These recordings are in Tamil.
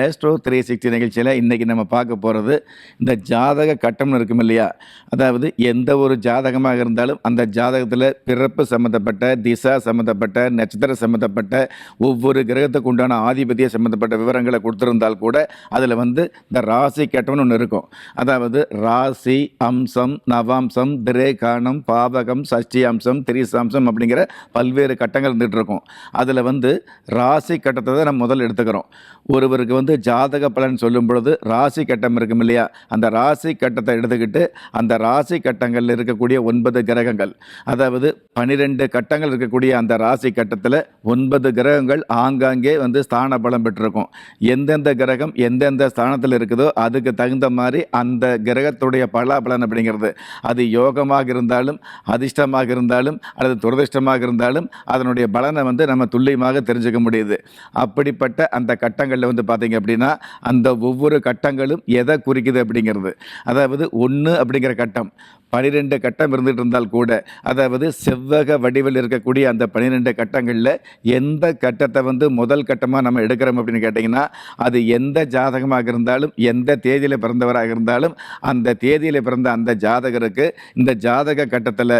Astro three sixty நிகழ்ச்சியில் இன்றைக்கி நம்ம பார்க்க போகிறது இந்த ஜாதக கட்டம்னு இருக்கும் இல்லையா? அதாவது எந்த ஒரு ஜாதகமாக இருந்தாலும் அந்த ஜாதகத்தில் பிறப்பு சம்மந்தப்பட்ட திசா சம்மந்தப்பட்ட நட்சத்திர சம்மந்தப்பட்ட ஒவ்வொரு கிரகத்துக்கு உண்டான ஆதிபத்திய சம்மந்தப்பட்ட விவரங்களை கொடுத்துருந்தால் கூட அதில் வந்து இந்த ராசி கட்டம்னு ஒன்று இருக்கும். அதாவது ராசி அம்சம் நவாம்சம் திரேகானம் பாவகம் சஷ்டி அம்சம் திரிசாம்சம் அப்படிங்கிற பல்வேறு கட்டங்கள் இருந்துகிட்டு இருக்கும். அதில் வந்து ராசி கட்டத்தை தான் நம்ம முதல் எடுத்துக்கிறோம். ஒருவருக்கு வந்து ஜாதக பலன் சொல்லும் பொழுது ராசி கட்டம் இருக்கும் இல்லையா? அந்த ராசி கட்டத்தை எடுத்துக்கிட்டு அந்த ராசி கட்டங்களில் இருக்கக்கூடிய ஒன்பது கிரகங்கள் அதாவது பனிரெண்டு கட்டங்கள் இருக்கக்கூடிய அந்த ராசி கட்டத்தில் ஒன்பது கிரகங்கள் ஆங்காங்கே வந்து ஸ்தான பலம் பெற்றிருக்கும். எந்தெந்த கிரகம் எந்தெந்த ஸ்தானத்தில் இருக்குதோ அதுக்கு தகுந்த மாதிரி அந்த கிரகத்துடைய பலாபலன் அப்படிங்கிறது. அது யோகமாக இருந்தாலும் அதிர்ஷ்டமாக இருந்தாலும் அல்லது துரதிர்ஷ்டமாக இருந்தாலும் அதனுடைய பலனை வந்து நம்ம துல்லியமாக தெரிஞ்சுக்க முடியுது. அப்படிப்பட்ட அந்த கட்டங்களில் வந்து பார்த்தீங்க அப்படின்னா அந்த ஒவ்வொரு கட்டங்களும் எதை குறிக்குது அப்படிங்கிறது. அதாவது ஒன்று அப்படிங்கிற கட்டம் பனிரெண்டு கட்டம் இருந்துகிட்டு இருந்தால் கூட அதாவது செவ்வக வடிவில் இருக்கக்கூடிய அந்த பனிரெண்டு கட்டங்களில் எந்த கட்டத்தை வந்து முதல் கட்டமாக நம்ம எடுக்கிறோம் அப்படின்னு கேட்டிங்கன்னா அது எந்த ஜாதகமாக இருந்தாலும் எந்த தேதியில் பிறந்தவராக இருந்தாலும் அந்த தேதியில் பிறந்த அந்த ஜாதகருக்கு இந்த ஜாதக கட்டத்தில்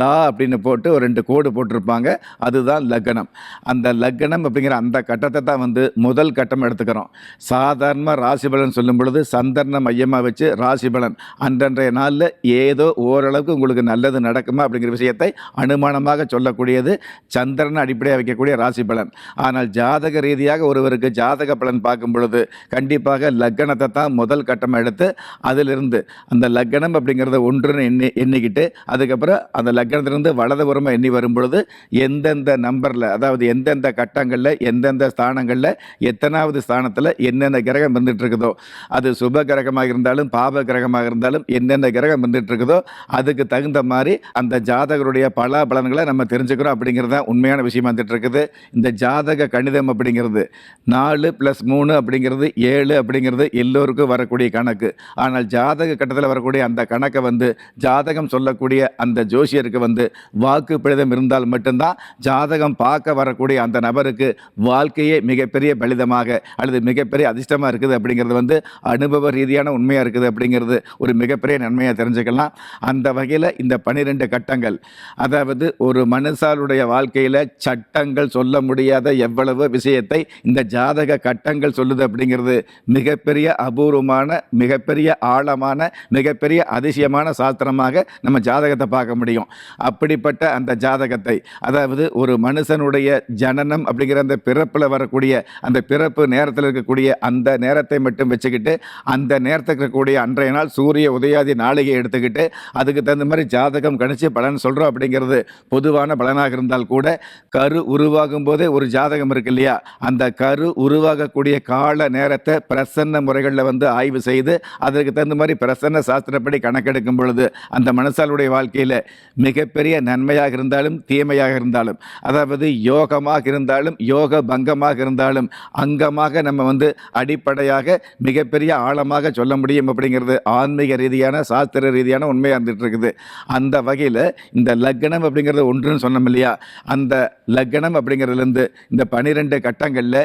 லா அப்படின்னு போட்டு ஒரு ரெண்டு கோடு போட்டிருப்பாங்க. அதுதான் லக்னம். அந்த லக்னம் அப்படிங்கிற அந்த கட்டத்தை தான் வந்து முதல் கட்டம் எடுத்துக்கிறோம். சாதாரண ராசி பலன் சொல்லும் பொழுது சந்தர்ண மையமாக வச்சு ராசி பலன். அன்றன்றைய நாளில் ஏதோ ஓரளவுக்கு உங்களுக்கு நல்லது நடக்குமா அப்படிங்கிற விஷயத்தை அனுமானமாக சொல்லக்கூடியது சந்திரனை அடிப்படையாக வைக்கக்கூடிய ராசி பலன். ஆனால் ஜாதக ரீதியாக ஒருவருக்கு ஜாதக பலன் பார்க்கும் பொழுது கண்டிப்பாக லக்கணத்தை தான் முதல் கட்டமாக எடுத்து அதிலிருந்து அந்த லக்கணம் அப்படிங்கிறத ஒன்றுன்னு எண்ணி எண்ணிக்கிட்டு அதுக்கப்புறம் அந்த லக்கணத்திலிருந்து வலதுபுறமாக எண்ணி வரும் பொழுது எந்தெந்த நம்பரில் அதாவது எந்தெந்த கட்டங்களில் எந்தெந்த ஸ்தானங்களில் எத்தனாவது ஸ்தானத்தில் என்னென்ன கிரகம் வந்துட்டு இருக்குதோ அது சுப கிரகமாக இருந்தாலும் பாப கிரகமாக இருந்தாலும் என்னென்ன கிரகம் வந்துட்டு இருக்குதோ அதுக்கு தகுந்த மாதிரி அந்த ஜாதகருடைய பல பலன்களை நம்ம தெரிஞ்சுக்கிறோம் அப்படிங்கிறது தான் உண்மையான விஷயமா வந்துட்டு இருக்குது இந்த ஜாதக கணிதம் அப்படிங்கிறது நாலு ப்ளஸ் மூணு அப்படிங்கிறது ஏழு அப்படிங்கிறது எல்லோருக்கும் வரக்கூடிய கணக்கு. ஆனால் ஜாதக கட்டத்தில் வரக்கூடிய அந்த கணக்கை வந்து ஜாதகம் சொல்லக்கூடிய அந்த ஜோசியருக்கு வந்து வாக்கு பிடிதம் இருந்தால் மட்டும்தான் ஜாதகம் பார்க்க வரக்கூடிய அந்த நபருக்கு வாழ்க்கையே மிகப்பெரிய பலிதமாக அல்லது மிகப்பெரிய அதிர்ஷ்டமாக இருக்குது அப்படிங்கிறது வந்து அனுபவ ரீதியான உண்மையாக இருக்குது அப்படிங்கிறது ஒரு மிகப்பெரிய நன்மையாக தெரிஞ்சுக்கலாம். அந்த வகையில் இந்த பனிரெண்டு கட்டங்கள் அதாவது ஒரு மனுஷாருடைய வாழ்க்கையில் சட்டங்கள் சொல்ல முடியாத எவ்வளவு விஷயத்தை இந்த ஜாதக கட்டங்கள் சொல்லுது அப்படிங்கிறது மிகப்பெரிய அபூர்வமான மிகப்பெரிய ஆழமான மிகப்பெரிய அதிசயமான சாஸ்திரமாக நம்ம ஜாதகத்தை பார்க்க முடியும். அப்படிப்பட்ட அந்த ஜாதகத்தை அதாவது ஒரு மனுஷனுடைய ஜனனம் அப்படிங்கிற அந்த பிறப்பில் வரக்கூடிய அந்த பிறப்பு நேரத்தில் இருக்கக்கூடிய அந்த நேரத்தை மட்டும் வச்சுக்கிட்டு அந்த நேரத்துக்கு இருக்கக்கூடிய அன்றைய நாள் சூரிய உதயாதி நாளிகை எடுத்துக்கிட்டு அதுக்கு தகுந்த மாதிரி ஜாதகம் கணிச்சு பலன் சொல்கிறோம் அப்படிங்கிறது பொதுவான பலனாக இருந்தால் கூட கரு உருவாகும் போதே ஒரு ஜாதகம் இருக்கு இல்லையா? அந்த கரு உருவாகக்கூடிய கால நேரத்தை பிரசன்ன முறைகளில் வந்து ஆய்வு செய்து அதற்கு தகுந்த மாதிரி பிரசன்ன சாஸ்திரப்படி கணக்கெடுக்கும் பொழுது அந்த மனசாலுடைய வாழ்க்கையில் மிகப்பெரிய நன்மையாக இருந்தாலும் தீமையாக இருந்தாலும் அதாவது யோகமாக இருந்தாலும் யோக பங்கமாக இருந்தாலும் அங்கமாக நம்ம வந்து அடிப்படையாக மிகப்பெரிய ஆழமாக சொல்ல முடியும் அப்படிங்கிறது ஆன்மீக ரீதியான சாஸ்திர ரீதியான உண்மையாக இருந்துட்டு இருக்குது அந்த வகையில் இந்த லக்னம் அப்படிங்கிறது ஒன்றுன்னு சொன்னோம் இல்லையா? அந்த லக்னம் அப்படிங்கிறதுலேருந்து இந்த பனிரெண்டு கட்டங்களில்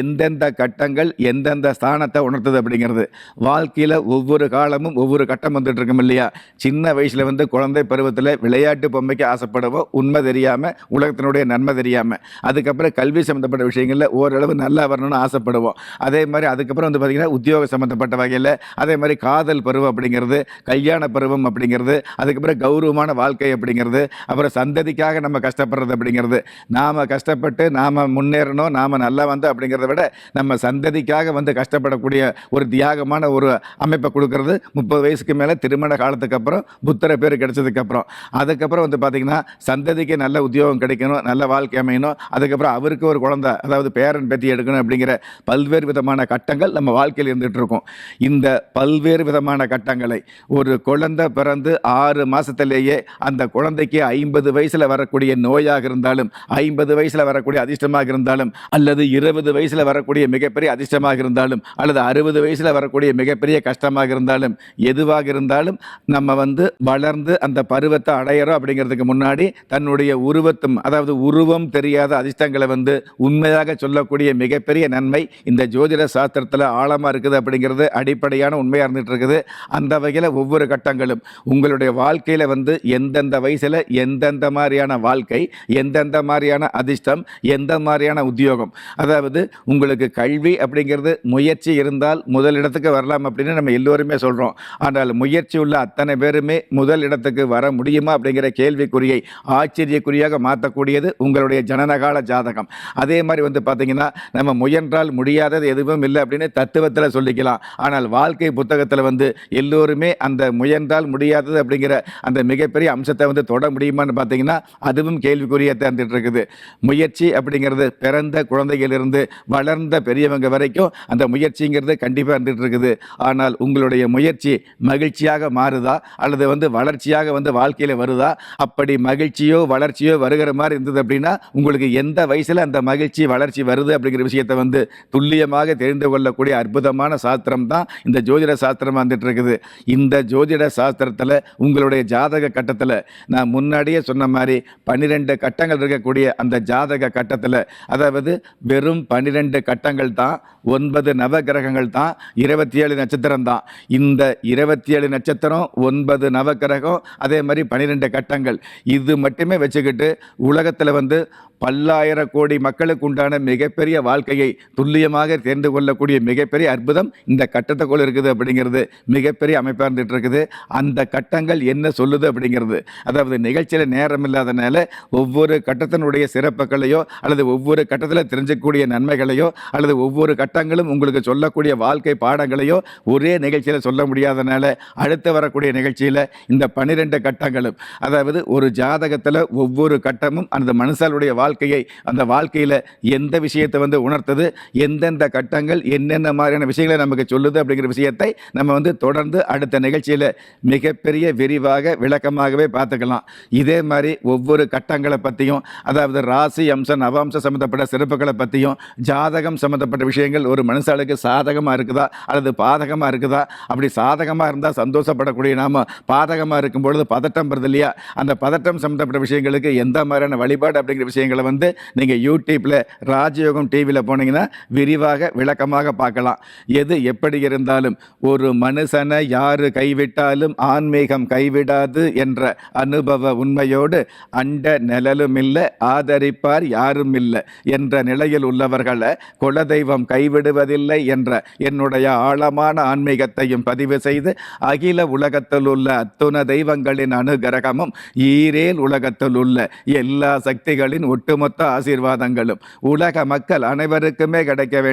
எந்தெந்த கட்டங்கள் எந்தெந்த ஸ்தானத்தை உணர்த்துது அப்படிங்கிறது. வாழ்க்கையில் ஒவ்வொரு காலமும் ஒவ்வொரு கட்டம் வந்துட்டு இல்லையா? சின்ன வயசில் வந்து குழந்தை பருவத்தில் விளையாட்டு பொம்மைக்கு ஆசைப்படுவோம் உண்மை தெரியாமல் உலகத்தினுடைய நன்மை தெரியாமல் அதுக்கப்புறம் கல்வி சம்மந்தப்பட்ட விஷயங்களில் ஓரளவு நல்லா வரணும்னு ஆசைப்படுவோம். அதே மாதிரி அதுக்கப்புறம் வந்து பார்த்திங்கன்னா உத்தியோக சம்மந்தப்பட்ட வகையில் அதே மாதிரி காதல் பருவம் அப்படிங்கிறது கல்யாண பருவம் அப்படிங்கிறது அதுக்கப்புறம் கௌரவமான வாழ்க்கை அப்படிங்கிறது அப்புறம் சந்ததிக்காக நம்ம கஷ்டப்படுறது அப்படிங்கிறது. நாம் கஷ்டப்பட்டு நாம் முன்னேறணும் நாம் நல்லா வந்து அப்படிங்கிறத விட நம்ம சந்ததிக்காக வந்து கஷ்டப்படக்கூடிய ஒரு தியாகமான ஒரு அமைப்பை கொடுக்கறது முப்பது வயசுக்கு மேலே திருமண காலத்துக்கு அப்புறம் புத்தர பேர் கிடைச்சதுக்கப்புறம் அதுக்கப்புறம் வந்து பார்த்திங்கன்னா சந்ததிக்கு நல்ல உத்தியோகம் கிடைக்கணும் நல்ல வாழ்க்கை அமையணும் அதுக்கப்புறம் அவருக்கு ஒரு குழந்தை அதாவது பேரன் பேத்தி எடுக்கணும் அப்படிங்கிற பல்வேறு பல்வேறு விதமான கட்டங்கள் நம்ம வாழ்க்கையில் இருந்துட்டு இருக்கோம். இந்த பல்வேறு விதமான கட்டங்களை ஒரு குழந்தை பிறந்து ஆறு மாசத்திலேயே அந்த குழந்தைக்கு ஐம்பது வயசுல வரக்கூடிய நோயாக இருந்தாலும் ஐம்பது வயசுல வரக்கூடிய அதிர்ஷ்டமாக இருந்தாலும் அல்லது இருபது வயசுல வரக்கூடிய மிகப்பெரிய அதிர்ஷ்டமாக இருந்தாலும் அல்லது அறுபது வயசுல வரக்கூடிய மிகப்பெரிய கஷ்டமாக இருந்தாலும் எதுவாக இருந்தாலும் நம்ம வந்து வளர்ந்து அந்த பருவத்தை அடையிறோம் அப்படிங்கிறதுக்கு முன்னாடி தன்னுடைய உருவத்தும் அதாவது உருவம் தெரியாத அதிர்ஷ்டங்களை வந்து உண்மையாக சொல்லக்கூடிய மிகப்பெரிய நன்மை இந்த ஜோதிட சாஸ்திரத்தில் ஆழமாக இருக்குது அப்படிங்கிறது அடிப்படையான உண்மையாக இருந்துட்டு இருக்குது. அந்த வகையில் ஒவ்வொரு கட்டங்களும் உங்களுடைய வாழ்க்கையில் வந்து எந்தெந்த வயசில் எந்தெந்த மாதிரியான வாழ்க்கை எந்தெந்த மாதிரியான அதிர்ஷ்டம் எந்த மாதிரியான உத்தியோகம். அதாவது உங்களுக்கு கல்வி அப்படிங்கிறது முயற்சி இருந்தால் முதல் இடத்துக்கு வரலாம் அப்படின்னு நம்ம எல்லோருமே சொல்கிறோம் ஆனால் முயற்சி உள்ள அத்தனை பேருமே முதல் இடத்துக்கு வர முடியுமா அப்படிங்கிற கேள்விக்குறியை ஆச்சரியக்குறியாக மாற்றக்கூடியது உங்களுடைய ஜனனகால ஜாதகம். அதே மாதிரி வந்து பார்த்திங்கன்னா நம்ம முயன்றால் முடியாத முடியாதது எதுவும் இல்லை அப்படின்னு தத்துவத்தில் சொல்லிக்கலாம். ஆனால் வாழ்க்கை புத்தகத்தில் வந்து எல்லோருமே அந்த முயன்றால் முடியாதது அப்படிங்கிற அந்த மிகப்பெரிய அம்சத்தை வந்து தொட முடியுமான்னு பார்த்தீங்கன்னா அதுவும் கேள்விக்குறியாக தேர்ந்துட்டு இருக்குது. முயற்சி அப்படிங்கிறது பிறந்த குழந்தைகளிலிருந்து வளர்ந்த பெரியவங்க வரைக்கும் அந்த முயற்சிங்கிறது கண்டிப்பாக இருந்துட்டு இருக்குது. ஆனால் உங்களுடைய முயற்சி மகிழ்ச்சியாக மாறுதா? அல்லது வந்து வளர்ச்சியாக வந்து வாழ்க்கையில் வருதா? அப்படி மகிழ்ச்சியோ வளர்ச்சியோ வருகிற மாதிரி இருந்தது அப்படின்னா உங்களுக்கு எந்த வயசில் அந்த மகிழ்ச்சி வளர்ச்சி வருது அப்படிங்கிற விஷயத்தை வந்து துள்ளி துல்லியமாக தெரிந்து கொள்ளக்கூடிய அற்புதமான சாஸ்திரம் தான் இந்த ஜோதிட சாஸ்திரம் வந்துட்டு இருக்குது இந்த ஜோதிட சாஸ்திரத்தில் உங்களுடைய ஜாதக கட்டத்தில் நான் முன்னாடியே சொன்ன மாதிரி பன்னிரெண்டு கட்டங்கள் இருக்கக்கூடிய அந்த ஜாதக கட்டத்தில் அதாவது வெறும் பன்னிரெண்டு கட்டங்கள் தான் ஒன்பது நவ கிரகங்கள் தான் இருபத்தி ஏழு நட்சத்திரம் தான். இந்த இருபத்தி ஏழு நட்சத்திரம் ஒன்பது நவ கிரகம் அதே மாதிரி பன்னிரெண்டு கட்டங்கள். இது மட்டுமே வச்சுக்கிட்டு உலகத்தில் வந்து பல்லாயிர கோடி மக்களுக்கு உண்டான மிகப்பெரிய வாழ்க்கையை துல்லியமாக தெரிந்து கொள்ளக்கூடிய மிகப்பெரிய அற்புதம் இந்த கட்டத்துக்குள் இருக்குது அப்படிங்கிறது மிகப்பெரிய அமைப்பாக இருந்துட்டு இருக்குது. அந்த கட்டங்கள் என்ன சொல்லுது அப்படிங்கிறது. அதாவது நிகழ்ச்சியில் நேரம் இல்லாதனால ஒவ்வொரு கட்டத்தினுடைய சிறப்புகளையோ அல்லது ஒவ்வொரு கட்டத்தில் தெரிஞ்சக்கூடிய நன்மைகளையோ அல்லது ஒவ்வொரு கட்டங்களும் உங்களுக்கு சொல்லக்கூடிய வாழ்க்கை பாடங்களையோ ஒரே நிகழ்ச்சியில் சொல்ல முடியாதனால அடுத்து வரக்கூடிய நிகழ்ச்சியில் இந்த பன்னிரெண்டு கட்டங்களும் அதாவது ஒரு ஜாதகத்தில் ஒவ்வொரு கட்டமும் அந்த மனுஷாலுடைய வாழ்க்கையை அந்த வாழ்க்கையில் எந்த விஷயத்தை வந்து உணர்த்தது எந்தெந்த கட்டங்கள் என்னென்ன மாதிரியான விஷயங்களை நமக்கு சொல்லுது அப்படிங்கிற விஷயத்தை நம்ம வந்து தொடர்ந்து அடுத்த நிகழ்ச்சியில் மிகப்பெரிய விரிவாக விளக்கமாகவே பார்த்துக்கலாம். இதே மாதிரி ஒவ்வொரு கட்டங்களை பற்றியும் அதாவது ராசி அம்சம் நவாம்ச சம்மந்தப்பட்ட சிறப்புகளை பற்றியும் ஜாதகம் சம்மந்தப்பட்ட விஷயங்கள் ஒரு மனுஷாளுக்கு சாதகமாக இருக்குதா அல்லது பாதகமாக இருக்குதா அப்படி சாதகமாக இருந்தால் சந்தோஷப்படக்கூடிய நாம பாதகமாக இருக்கும் பொழுது பதட்டம் வருது இல்லையா? அந்த பதட்டம் சம்மந்தப்பட்ட விஷயங்களுக்கு எந்த மாதிரியான வழிபாடு அப்படிங்கிற விஷயங்களை வந்து நீங்கள் யூடியூப்பில் ராஜயோகம் டிவியில் போனீங்கன்னா விரிவாக விளக்கமாக பார்க்கலாம். எது எப்படி இருந்தாலும் ஒரு மனுஷனை யாரு கைவிட்டாலும் ஆன்மீகம் கைவிடாது என்ற அனுபவ உண்மையோடு அண்ட நிழலும் இல்லை ஆதரிப்பார் யாரும் இல்லை என்ற நிலையில் உள்ளவர்களை குலதெய்வம் கைவிடுவதில்லை என்ற என்னுடைய ஆழமான ஆன்மீகத்தையும் பதிவு செய்து அகில உலகத்தில் உள்ள அத்துண தெய்வங்களின் அனுகிரகமும் ஈரேல் உலகத்தில் உள்ள எல்லா சக்திகளின் ஒட்டுமொத்த ஆசீர்வாதங்களும் உலக மக்கள் அனைவருக்குமே கிடைக்க வேண்டும்.